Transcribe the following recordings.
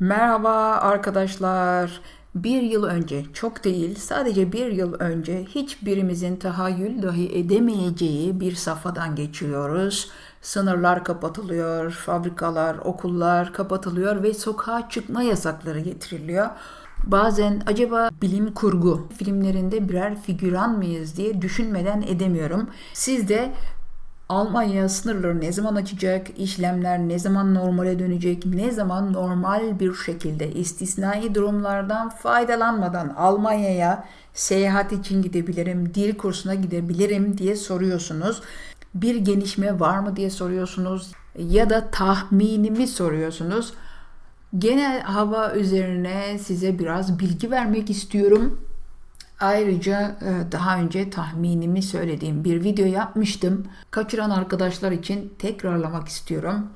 Merhaba arkadaşlar. Bir yıl önce, çok değil, sadece bir yıl önce hiçbirimizin tahayyül dahi edemeyeceği bir safhadan geçiyoruz. Sınırlar kapatılıyor, fabrikalar, okullar kapatılıyor ve sokağa çıkma yasakları getiriliyor. Bazen acaba bilim kurgu filmlerinde birer figüran mıyız diye düşünmeden edemiyorum. Siz de Almanya sınırları ne zaman açacak, işlemler ne zaman normale dönecek, ne zaman normal bir şekilde istisnai durumlardan faydalanmadan Almanya'ya seyahat için gidebilirim, dil kursuna gidebilirim diye soruyorsunuz. Bir gelişme var mı diye soruyorsunuz ya da tahminimi soruyorsunuz. Genel hava üzerine size biraz bilgi vermek istiyorum. Ayrıca e, daha önce tahminimi söylediğim bir video yapmıştım. Kaçıran arkadaşlar için tekrarlamak istiyorum.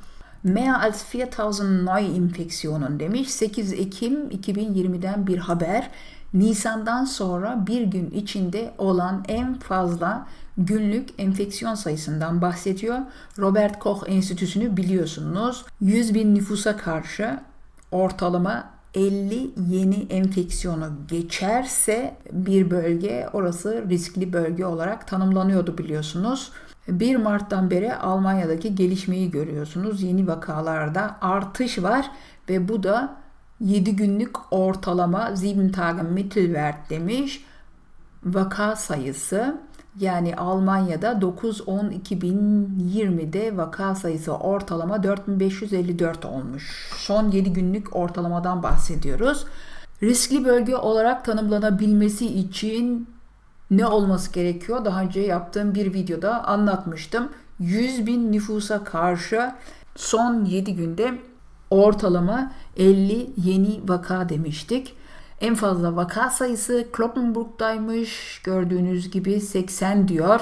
Mehr als 4000 Neuinfektionen demiş. 8 Ekim 2020'den bir haber. Nisan'dan sonra bir gün içinde olan en fazla günlük enfeksiyon sayısından bahsediyor. Robert Koch Enstitüsü'nü biliyorsunuz. 100 bin nüfusa karşı ortalama 50 yeni enfeksiyonu geçerse bir bölge orası riskli bölge olarak tanımlanıyordu biliyorsunuz. 1 Mart'tan beri Almanya'daki gelişmeyi görüyorsunuz. Yeni vakalarda artış var ve bu da 7 günlük ortalama 7 Tage Mittelwert demiş. Vaka sayısı yani Almanya'da 9-10-2020'de vaka sayısı ortalama 4554 olmuş. Son 7 günlük ortalamadan bahsediyoruz. Riskli bölge olarak tanımlanabilmesi için ne olması gerekiyor? Daha önce yaptığım bir videoda anlatmıştım. 100 bin nüfusa karşı son 7 günde ortalama 50 yeni vaka demiştik. En fazla vaka sayısı Kloppenburg'daymış. Gördüğünüz gibi 80 diyor.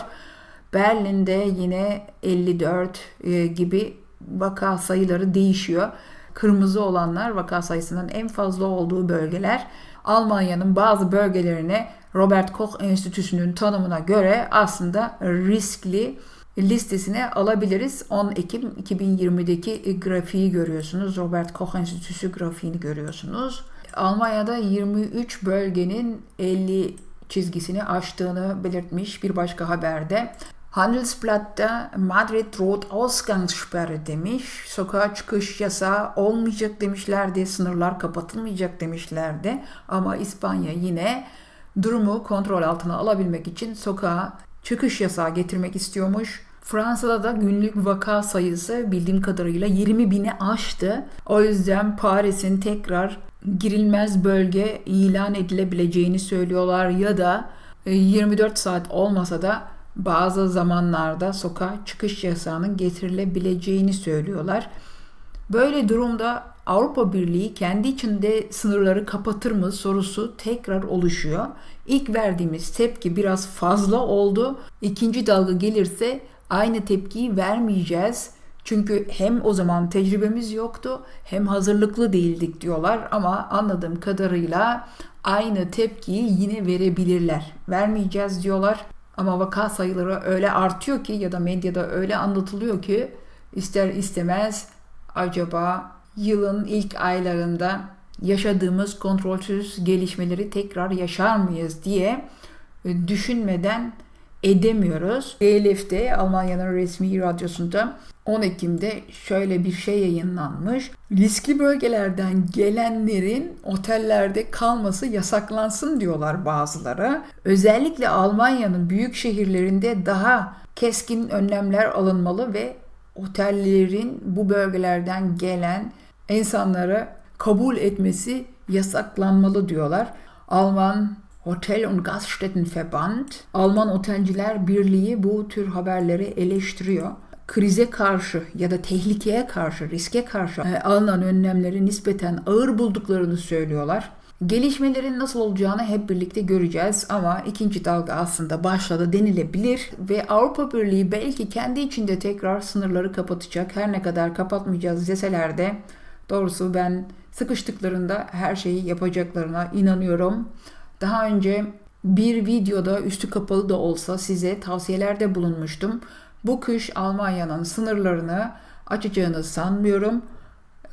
Berlin'de yine 54 e, gibi vaka sayıları değişiyor. Kırmızı olanlar vaka sayısının en fazla olduğu bölgeler. Almanya'nın bazı bölgelerine Robert Koch Enstitüsü'nün tanımına göre aslında riskli listesine alabiliriz. 10 Ekim 2020'deki grafiği görüyorsunuz. Robert Koch Enstitüsü grafiğini görüyorsunuz. Almanya'da 23 bölgenin 50 çizgisini aştığını belirtmiş bir başka haberde. Handelsblatt'ta Madrid droht Ausgangssperre demiş. Sokağa çıkış yasağı olmayacak demişlerdi. Sınırlar kapatılmayacak demişlerdi. Ama İspanya yine durumu kontrol altına alabilmek için sokağa çıkış yasağı getirmek istiyormuş. Fransa'da da günlük vaka sayısı bildiğim kadarıyla 20 bini aştı. O yüzden Paris'in tekrar girilmez bölge ilan edilebileceğini söylüyorlar ya da 24 e, saat olmasa da bazı zamanlarda sokağa çıkış yasağının getirilebileceğini söylüyorlar. Böyle durumda Avrupa Birliği kendi içinde sınırları kapatır mı sorusu tekrar oluşuyor. İlk verdiğimiz tepki biraz fazla oldu. İkinci dalga gelirse aynı tepkiyi vermeyeceğiz. Çünkü hem o zaman tecrübemiz yoktu hem hazırlıklı değildik diyorlar ama anladığım kadarıyla aynı tepkiyi yine verebilirler. Vermeyeceğiz diyorlar ama vaka sayıları öyle artıyor ki ya da medyada öyle anlatılıyor ki ister istemez acaba yılın ilk aylarında yaşadığımız kontrolsüz gelişmeleri tekrar yaşar mıyız diye düşünmeden edemiyoruz. ELF'de Almanya'nın resmi radyosunda 10 Ekim'de şöyle bir şey yayınlanmış. Riskli bölgelerden gelenlerin otellerde kalması yasaklansın diyorlar bazıları. Özellikle Almanya'nın büyük şehirlerinde daha keskin önlemler alınmalı ve otellerin bu bölgelerden gelen insanları kabul etmesi yasaklanmalı diyorlar. Alman Hotel und Gaststättenverband, Alman Otelciler Birliği bu tür haberleri eleştiriyor. Krize karşı ya da tehlikeye karşı, riske karşı e, alınan önlemleri nispeten ağır bulduklarını söylüyorlar. Gelişmelerin nasıl olacağını hep birlikte göreceğiz ama ikinci dalga aslında başladı denilebilir ve Avrupa Birliği belki kendi içinde tekrar sınırları kapatacak. Her ne kadar kapatmayacağız deseler de doğrusu ben sıkıştıklarında her şeyi yapacaklarına inanıyorum. Daha önce bir videoda üstü kapalı da olsa size tavsiyelerde bulunmuştum. Bu kış Almanya'nın sınırlarını açacağını sanmıyorum.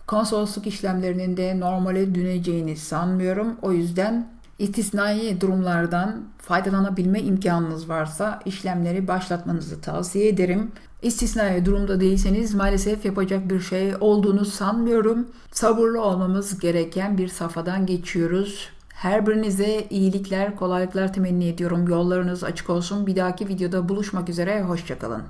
Konsolosluk işlemlerinin de normale döneceğini sanmıyorum. O yüzden istisnai durumlardan faydalanabilme imkanınız varsa işlemleri başlatmanızı tavsiye ederim. İstisnai durumda değilseniz maalesef yapacak bir şey olduğunu sanmıyorum. Sabırlı olmamız gereken bir safhadan geçiyoruz. Her birinize iyilikler, kolaylıklar temenni ediyorum. Yollarınız açık olsun. Bir dahaki videoda buluşmak üzere. Hoşçakalın.